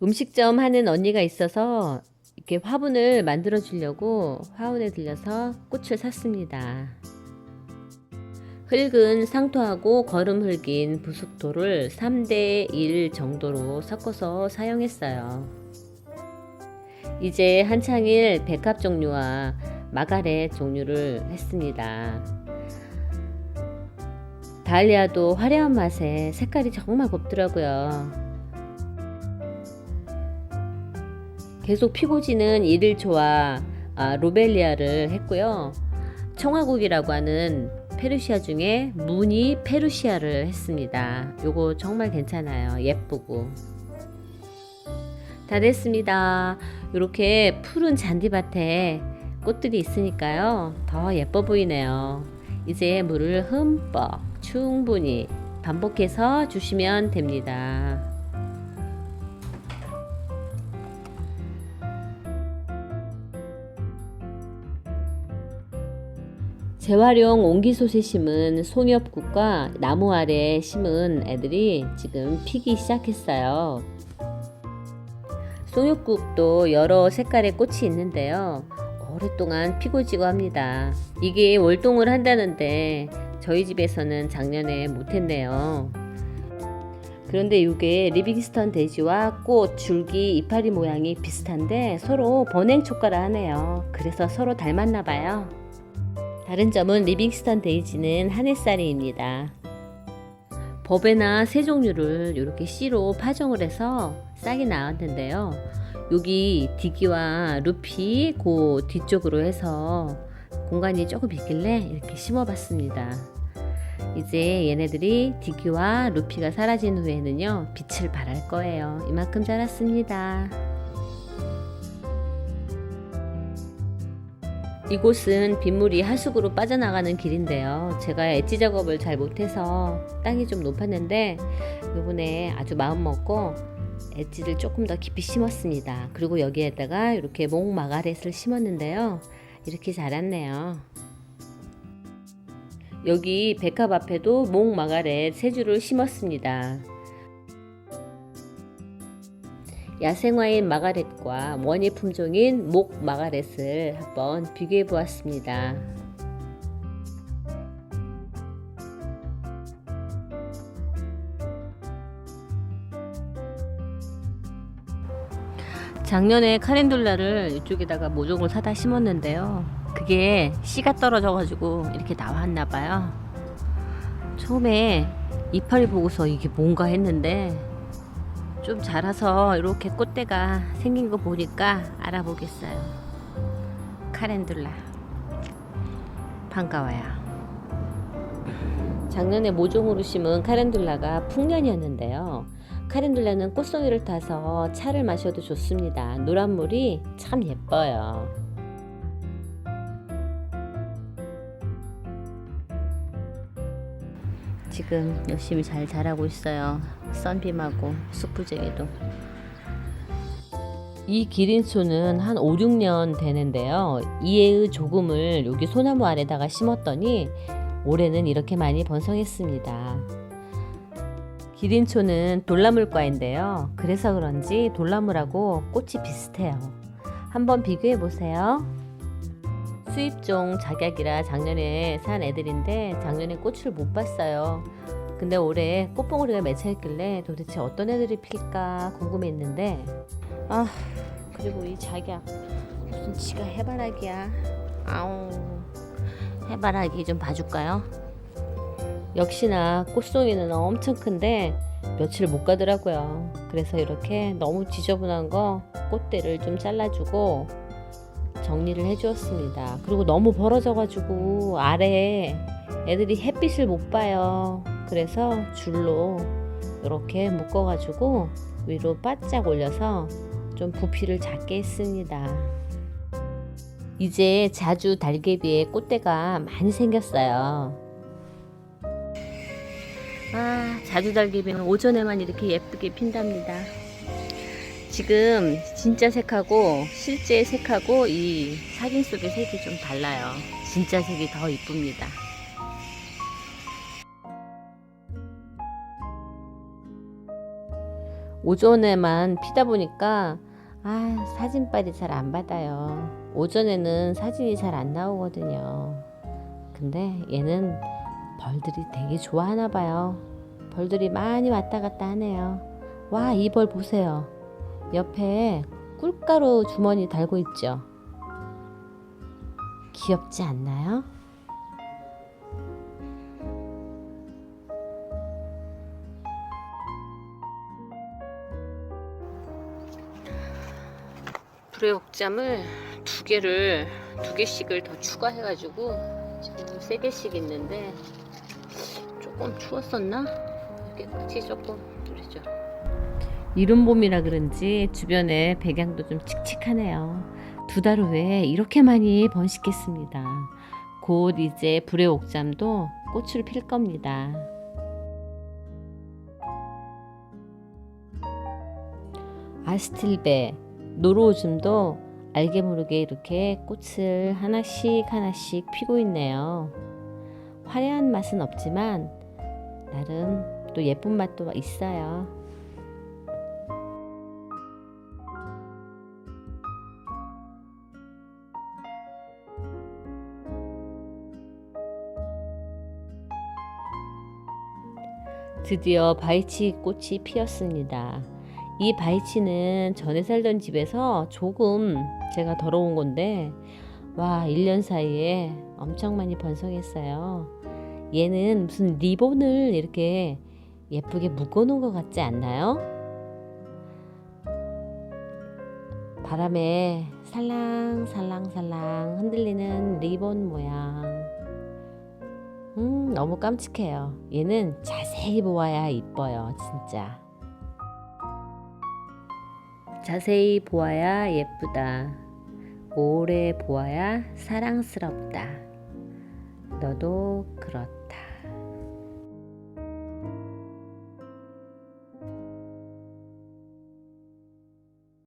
음식점 하는 언니가 있어서 이렇게 화분을 만들어 주려고 화원에 들려서 꽃을 샀습니다. 흙은 상토하고 거름 흙인 부숙토를 3대 1 정도로 섞어서 사용했어요. 이제 한창일 백합 종류와 마가렛 종류를 했습니다. 달리아도 화려한 맛에 색깔이 정말 곱더라고요. 계속 피고 지는 이를초와 아, 로벨리아를 했고요. 청화국이라고 하는 페르시아 중에 무늬 페르시아를 했습니다. 요거 정말 괜찮아요. 예쁘고. 다 됐습니다. 이렇게 푸른 잔디밭에 꽃들이 있으니까요. 더 예뻐 보이네요. 이제 물을 흠뻑 충분히 반복해서 주시면 됩니다. 재활용 옹기솥에 심은 송엽국과 나무 아래 심은 애들이 지금 피기 시작했어요. 송엽국도 여러 색깔의 꽃이 있는데요. 오랫동안 피고 지고 합니다. 이게 월동을 한다는데 저희 집에서는 작년에 못했네요. 그런데 이게 리빙스턴 돼지와 꽃, 줄기, 이파리 모양이 비슷한데 서로 번행 촉가를 하네요. 그래서 서로 닮았나 봐요. 다른 점은 리빙스턴 데이지는 한해살이입니다. 버베나 새 종류를 이렇게 씨로 파종을 해서 싹이 나왔는데요. 여기 디기와 루피 그 뒤쪽으로 해서 공간이 조금 있길래 이렇게 심어봤습니다. 이제 얘네들이 디기와 루피가 사라진 후에는요 빛을 발할 거예요. 이만큼 자랐습니다. 이곳은 빗물이 하수구로 빠져나가는 길인데요. 제가 엣지 작업을 잘 못해서 땅이 좀 높았는데 요번에 아주 마음 먹고 엣지를 조금 더 깊이 심었습니다. 그리고 여기에다가 이렇게 목 마가렛을 심었는데요. 이렇게 자랐네요. 여기 백합 앞에도 목 마가렛 세 줄을 심었습니다. 야생화인 마가렛과 원예 품종인 목 마가렛을 한번 비교해 보았습니다. 작년에 카렌둘라를 이쪽에다가 모종을 사다 심었는데요. 그게 씨가 떨어져가지고 이렇게 나왔나 봐요. 처음에 이파리 보고서 이게 뭔가 했는데 좀 자라서 이렇게 꽃대가 생긴 거 보니까 알아보겠어요. 카렌둘라. 반가워요. 작년에 모종으로 심은 카렌둘라가 풍년이었는데요. 카렌둘라는 꽃송이를 타서 차를 마셔도 좋습니다. 노란 물이 참 예뻐요. 지금 열심히 잘 자라고 있어요. 썬빔하고 숯불쟁이도. 이 기린초는 한 5, 6년 되는데요. 이에의 조금을 여기 소나무 아래다가 심었더니 올해는 이렇게 많이 번성했습니다. 기린초는 돌나물과인데요. 그래서 그런지 돌나물하고 꽃이 비슷해요. 한번 비교해 보세요. 수입종 작약이라 작년에 산 애들인데 작년에 꽃을 못 봤어요. 근데 올해 꽃봉오리가 맺혀 있길래 도대체 어떤 애들이 필까 궁금했는데 아 그리고 이 작약 무슨 지가 해바라기야 아우 해바라기 좀 봐줄까요? 역시나 꽃송이는 엄청 큰데 며칠 못 가더라고요. 그래서 이렇게 너무 지저분한 거 꽃대를 좀 잘라주고 정리를 해주었습니다. 그리고 너무 벌어져가지고 아래에 애들이 햇빛을 못 봐요. 그래서 줄로 이렇게 묶어가지고 위로 바짝 올려서 좀 부피를 작게 했습니다. 이제 자주 달개비에 꽃대가 많이 생겼어요. 아, 자주 달개비는 오전에만 이렇게 예쁘게 핀답니다. 지금 진짜 색하고 실제 색하고 이 사진 속의 색이 좀 달라요. 진짜 색이 더 이쁩니다. 오전에만 피다 보니까 아, 사진빨이 잘 안 받아요. 오전에는 사진이 잘 안 나오거든요. 근데 얘는 벌들이 되게 좋아하나 봐요. 벌들이 많이 왔다 갔다 하네요. 와, 이 벌 보세요. 옆에 꿀가루 주머니 달고 있죠. 귀엽지 않나요? 불의 옥잠을 두 개를 두 개씩을 더 추가해 가지고 지금 세 개씩 있는데 조금 추웠었나? 깨끗이 조금 그러죠. 이른 봄이라 그런지 주변에 백양도 좀 칙칙하네요. 두 달 후에 이렇게 많이 번식했습니다. 곧 이제 불의 옥잠도 꽃을 필 겁니다. 아스틸베, 노로우즘도 알게 모르게 이렇게 꽃을 하나씩 하나씩 피고 있네요. 화려한 맛은 없지만 나름 또 예쁜 맛도 있어요. 드디어 바이치 꽃이 피었습니다. 이 바이치는 전에 살던 집에서 조금 제가 더러운 건데 와 1년 사이에 엄청 많이 번성했어요. 얘는 무슨 리본을 이렇게 예쁘게 묶어 놓은 것 같지 않나요? 바람에 살랑살랑살랑 흔들리는 리본 모양. 음, 너무 깜찍해요. 얘는 자세히 보아야 이뻐요, 진짜. 자세히 보아야 예쁘다. 오래 보아야 사랑스럽다. 너도 그렇다.